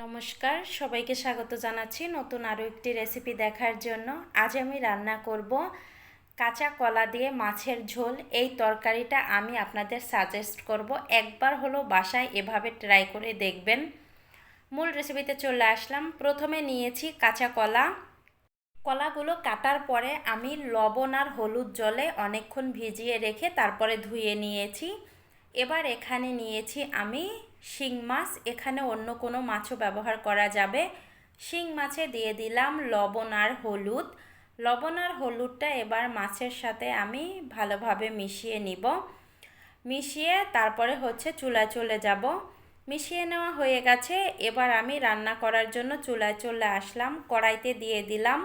নমস্কার, সবাইকে স্বাগত জানাচ্ছি নতুন আরও একটি রেসিপি দেখার জন্য। আজ আমি রান্না করব কাঁচা কলা দিয়ে মাছের ঝোল। এই তরকারিটা আমি আপনাদের সাজেস্ট করব। একবার হলো বাসায় এভাবে ট্রাই করে দেখবেন। মূল রেসিপিতে চলে আসলাম। প্রথমে নিয়েছি কাঁচা কলা। কলাগুলো কাটার পরে আমি লবণ আর হলুদ জলে অনেকক্ষণ ভিজিয়ে রেখে তারপরে ধুয়ে নিয়েছি। এবার এখানে নিয়েছি আমি শিং মাছ, এখানে অন্য কোনো মাছও ব্যবহার করা যাবে। শিং মাছে দিয়ে দিলাম লবণ আর হলুদ। লবণ আর হলুদটা এবার মাছের সাথে আমি ভালোভাবে মিশিয়ে নিব। মিশিয়ে তারপরে হচ্ছে চুলায় চলে যাব। মিশিয়ে নেওয়া হয়ে গেছে। এবার আমি রান্না করার জন্য চুলায় চলে আসলাম। কড়াইতে দিয়ে দিলাম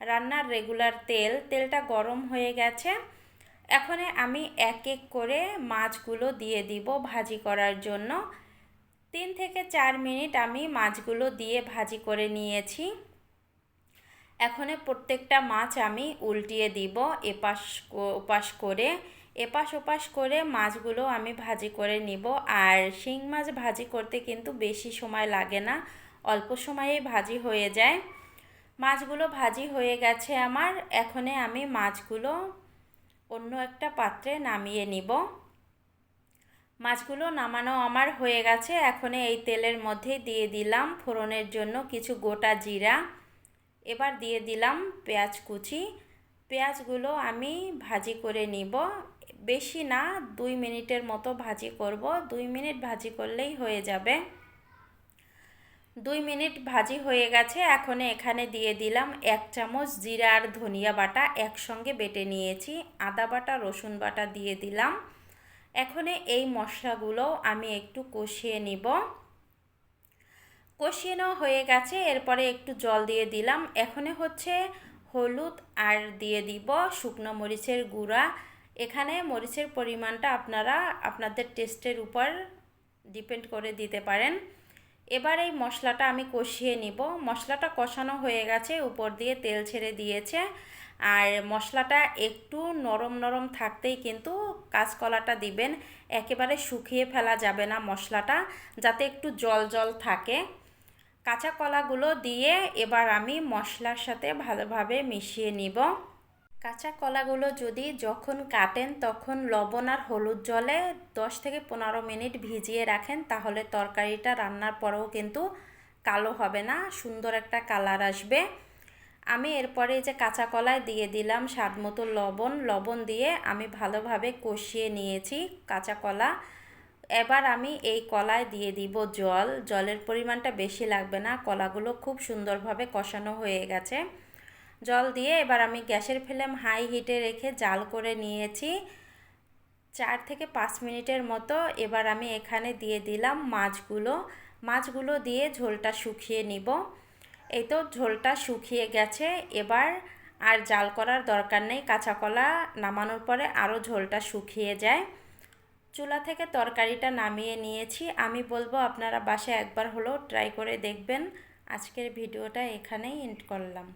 রান্নার রেগুলার তেল। তেলটা গরম হয়ে গেছে। এখন আমি এক এক করে মাছগুলো দিয়ে দিব ভাজি করার জন্য। তিন থেকে চার মিনিট আমি মাছগুলো দিয়ে ভাজি করে নিয়েছি। এখন প্রত্যেকটা মাছ আমি উল্টিয়ে দিব এপাশ ওপাশ করে। এপাশ ওপাশ করে মাছগুলো আমি ভাজি করে নিব। আর শিং মাছ ভাজি করতে কিন্তু বেশি সময় লাগে না, অল্প সময়েই ভাজি হয়ে যায়। মাছগুলো ভাজি হয়ে গেছে আমার। এখনে আমি মাছগুলো অন্য একটা পাত্রে নামিয়ে নিব। মাছগুলো নামানো আমার হয়ে গেছে। এখন এই তেলের মধ্যে দিয়ে দিলাম ফোড়নের জন্য কিছু গোটা জিরা। এবার দিয়ে দিলাম পেঁয়াজ কুচি। পেঁয়াজগুলো আমি ভাজি করে নিব। বেশি না, দুই মিনিটের মতো ভাজি করব। দুই মিনিট ভাজি করলেই হয়ে যাবে। দুই মিনিট ভাজি হয়ে গেছে। এখন এখানে দিয়ে দিলাম এক চামচ জিরা আর ধনিয়া বাটা একসঙ্গে বেটে নিয়েছি। আদা বাটা, রসুন বাটা দিয়ে দিলাম। এখন এই মশলাগুলো আমি একটু কষিয়ে নিব। কষিয়ে হয়ে গেছে, এরপরে একটু জল দিয়ে দিলাম। এখানে হচ্ছে হলুদ আর দিয়ে দিব শুকনো মরিচের গুঁড়া। এখানে মরিচের পরিমাণটা আপনারা আপনাদের টেস্টের উপর ডিপেন্ড করে দিতে পারেন। এবার এই মশলাটা আমি কষিয়ে নিব। মশলাটা কষানো হয়ে গেছে, উপর দিয়ে তেল ছেড়ে দিয়েছে। আর মশলাটা একটু নরম নরম থাকতেই কিন্তু কাঁচকলাটা দিবেন। একেবারে শুকিয়ে ফেলা যাবে না মশলাটা, যাতে একটু জল জল থাকে। কাঁচা কলাগুলো দিয়ে এবার আমি মশলার সাথে ভালোভাবে মিশিয়ে নিব। কাঁচা কলাগুলো যদি যখন কাটেন তখন লবণ আর হলুদ জলে দশ থেকে পনেরো মিনিট ভিজিয়ে রাখেন, তাহলে তরকারিটা রান্নার পরেও কিন্তু কালো হবে না, সুন্দর একটা কালার আসবে। আমি এরপরে যে কাঁচা কলায় দিয়ে দিলাম স্বাদ মতো লবণ। লবণ দিয়ে আমি ভালোভাবে কষিয়ে নিয়েছি কাঁচা কলা। এবার আমি এই কলায় দিয়ে দিব জল। জলের পরিমাণটা বেশি লাগবে না, কলাগুলো খুব সুন্দরভাবে কষানো হয়ে গেছে। জল দিয়ে এবার আমি গ্যাসের ফ্লেম হাই হিটে রেখে জাল করে নিয়েছি। চার থেকে পাঁচ মিনিটের মতো এবার আমি এখানে দিয়ে দিলাম মাছগুলো। মাছগুলো দিয়ে ঝোলটা শুকিয়ে নিব। এই তো ঝোলটা শুকিয়ে গেছে। এবার আর জাল করার দরকার নেই। কাঁচা কলা নামানোর পরে আরও ঝোলটা শুকিয়ে যায়। চুলা থেকে তরকারিটা নামিয়ে নিয়েছি। আমি বলব আপনারা বাসে একবার হলেও ট্রাই করে দেখবেন। আজকের ভিডিওটা এখানেই এন্ড করলাম।